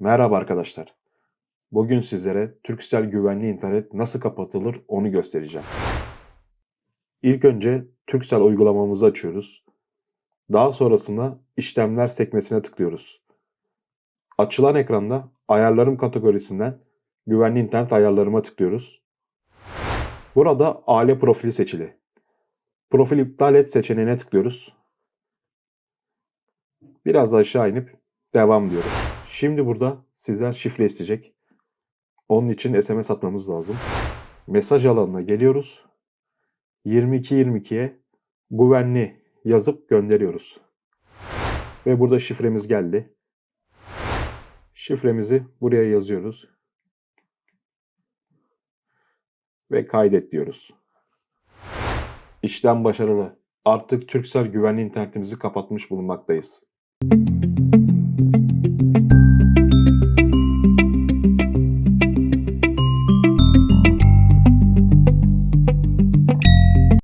Merhaba arkadaşlar. Bugün sizlere Turkcell güvenli internet nasıl kapatılır onu göstereceğim. İlk önce Turkcell uygulamamızı açıyoruz. Daha sonrasında işlemler sekmesine tıklıyoruz. Açılan ekranda ayarlarım kategorisinden güvenli internet ayarlarıma tıklıyoruz. Burada aile profili seçili. Profil iptal et seçeneğine tıklıyoruz. Biraz aşağı inip devam diyoruz. Şimdi burada sizden şifre isteyecek. Onun için SMS atmamız lazım. Mesaj alanına geliyoruz. 2222'ye güvenli yazıp gönderiyoruz. Ve burada şifremiz geldi. Şifremizi buraya yazıyoruz. Ve kaydet diyoruz. İşlem başarılı. Artık Turkcell güvenli internetimizi kapatmış bulunmaktayız.